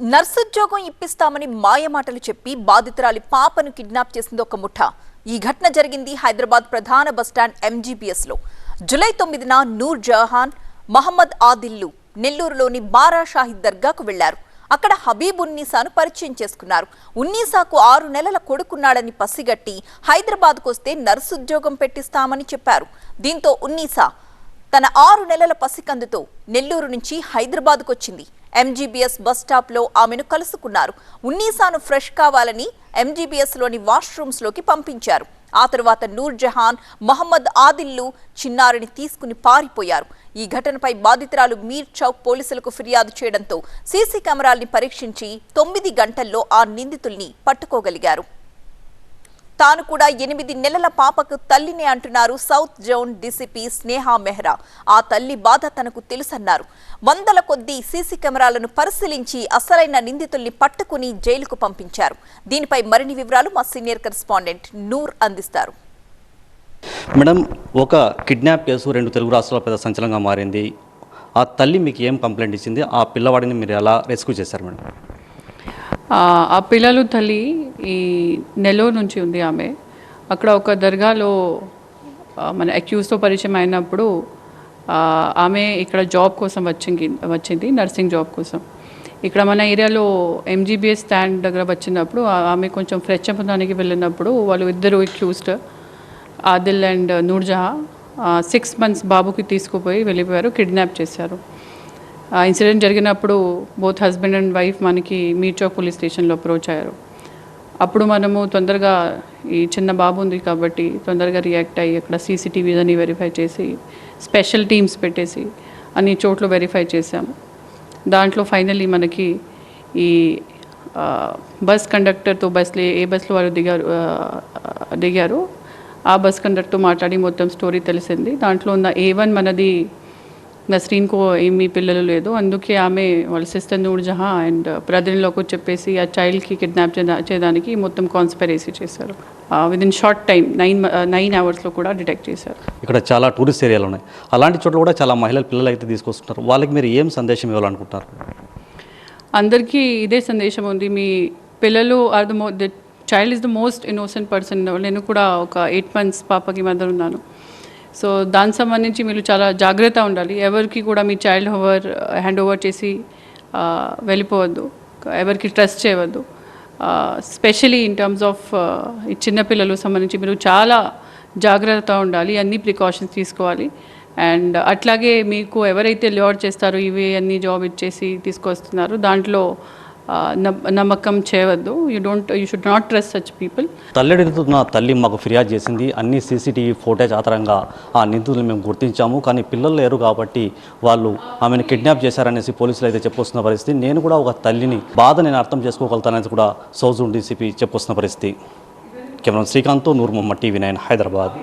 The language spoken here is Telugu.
నర్సుద్యోగం ఇప్పిస్తామని మాయమాటలు చెప్పి బాధితురాలి పాపను కిడ్నాప్ చేసింది ఒక ముఠా. ఈ ఘటన జరిగింది హైదరాబాద్ ప్రధాన బస్టాండ్ ఎంజీబీఎస్లో. జులై తొమ్మిదిన నూర్ జహాన్ మహమ్మద్ ఆదిల్లు నెల్లూరులోని బారా షాహిద్ దర్గాకు వెళ్ళారు. అక్కడ హబీబ్ ఉన్నీసాను పరిచయం చేసుకున్నారు. ఉన్నీసాకు ఆరు నెలల కొడుకున్నాడని పసిగట్టి హైదరాబాద్కు వస్తే నర్సుద్యోగం పెట్టిస్తామని చెప్పారు. దీంతో ఉన్నీసా తన ఆరు నెలల పసికందుతో నెల్లూరు నుంచి హైదరాబాద్కు వచ్చింది. ఎంజీబీఎస్ బస్ స్టాప్లో ఆమెను కలుసుకున్నారు. ఉన్నీసాను ఫ్రెష్ కావాలని ఎంజీబీఎస్లోని లోకి పంపించారు. ఆ తరువాత నూర్ జహాన్ మహమ్మద్ ఆదిల్లు చిన్నారిని తీసుకుని పారిపోయారు. ఈ ఘటనపై బాధితురాలు మీర్ చౌక్ పోలీసులకు ఫిర్యాదు చేయడంతో సీసీ కెమెరాల్ని పరీక్షించి తొమ్మిది గంటల్లో ఆ నిందితుల్ని పట్టుకోగలిగారు. తాను కూడా ఎనిమిది నెలల పాపకు తల్లిని అంటున్నారు south zone DCP Sneha Mehra. ఆ తల్లి బాధ తనకు తెలుసన్నారు. వందల కొద్దీ సీసీ కెమెరాలను పరిశీలించి అసలైన నిందితుల్ని పట్టుకుని జైలుకు పంపించారు. దీనిపై మరిన్ని వివరాలు మా సీనియర్ కరెస్పాండెంట్ నూర్ అందిస్తారు. మేడం ఒక కిడ్నాప్ కేసు రెండు తెలుగు రాష్ట్రాల పెద్ద సంచలనంగా మారింది. ఆ తల్లి మీకు ఏం కంప్లైంట్ ఇచ్చింది? ఆ పిల్లవాడిని మీరు ఎలా రెస్క్యూ చేశారు మేడం? ఆ పిల్లలు తల్లి ఈ నెల్లూరు నుంచి ఉంది ఆమె. అక్కడ ఒక దర్గాలో మన అక్యూస్తో పరిచయం అయినప్పుడు ఆమె ఇక్కడ జాబ్ కోసం వచ్చింది వచ్చింది నర్సింగ్ జాబ్ కోసం. ఇక్కడ మన ఏరియాలో ఎంజీబీఎస్ స్టాండ్ దగ్గర వచ్చినప్పుడు ఆమె కొంచెం ఫ్రెష్ అవ్వడానికి వెళ్ళినప్పుడు వాళ్ళు ఇద్దరు accused Adil and Noorjaha six months బాబుకి తీసుకుపోయి వెళ్ళిపోయారు కిడ్నాప్ చేశారు. ఆ ఇన్సిడెంట్ జరిగినప్పుడు బోత్ హస్బెండ్ అండ్ వైఫ్ మనకి మీర్చౌక్ పోలీస్ స్టేషన్లో అప్రోచ్ అయ్యారు. అప్పుడు మనము తొందరగా ఈ చిన్న బాబు ఉంది కాబట్టి తొందరగా రియాక్ట్ అయ్యి అక్కడ సీసీటీవీస్ అని వెరిఫై చేసి స్పెషల్ టీమ్స్ పెట్టేసి అన్ని చోట్ల వెరిఫై చేశాము. దాంట్లో ఫైనల్లీ మనకి ఈ బస్ కండక్టర్తో బస్లో ఏ బస్లో వారు దిగారు దిగారు ఆ బస్ కండక్టర్తో మాట్లాడి మొత్తం స్టోరీ తెలిసింది. దాంట్లో ఉన్న ఏ వన్ మనది నస్రీన్కో ఏమీ పిల్లలు లేదు. అందుకే ఆమె వాళ్ళ సిస్టర్ నూర్జహా అండ్ బ్రదర్లోకి చెప్పేసి ఆ చైల్డ్కి కిడ్నాప్ చేయడానికి మొత్తం కాన్స్పైరసీ చేశారు. Within short time nine nine అవర్స్లో కూడా డిటెక్ట్ చేశారు. ఇక్కడ చాలా టూరిస్ట్ ఏరియాలు ఉన్నాయి. అలాంటి చోట్ల కూడా చాలా మహిళలు పిల్లలు అయితే తీసుకొస్తున్నారు వాళ్ళకి మీరు ఏం సందేశం ఇవ్వాలనుకుంటున్నారు? అందరికీ ఇదే సందేశం ఉంది. మీ పిల్లలు are the more the child is the most innocent person నేను కూడా ఒక ఎయిట్ మంత్స్ పాపకి మదర్ ఉన్నాను సో దానికి సంబంధించి మీరు చాలా జాగ్రత్త ఉండాలి. ఎవరికి కూడా మీ చైల్డ్ ఓవర్ హ్యాండ్ ఓవర్ చేసి uh, వెళ్ళిపోవద్దు. ఎవరికి ట్రస్ట్ చేయవద్దు. స్పెషలీ ఇన్ టర్మ్స్ ఆఫ్ ఈ చిన్నపిల్లలు సంబంధించి మీరు చాలా జాగ్రత్త ఉండాలి. అన్ని ప్రికాషన్స్ తీసుకోవాలి. అండ్ అట్లాగే మీకు ఎవరైతే ల్యూర్ చేస్తారో ఇవి అన్ని జాబ్ ఇచ్చేసి తీసుకొస్తున్నారు దాంట్లో నమ్మకం చేయవద్దు. You don't you should not trust such people తల్లెడుతున్న తల్లి మాకు ఫిర్యాదు చేసింది. అన్ని సీసీటీవీ ఫోటేజ్ ఆధారంగా ఆ నిందితులను మేము గుర్తించాము. కానీ పిల్లలు లేరు కాబట్టి వాళ్ళు ఆమెను కిడ్నాప్ చేశారనేసి పోలీసులు అయితే చెప్పొస్తున్న పరిస్థితి. నేను కూడా ఒక తల్లిని బాధ నేను అర్థం చేసుకోగలుగుతానని కూడా సౌజూన్ డీసీపీ చెప్పొస్తున్న పరిస్థితి. కేవలం శ్రీకాంత్ నూర్ మొహమ్మద్ టీవీ నైన్ హైదరాబాద్.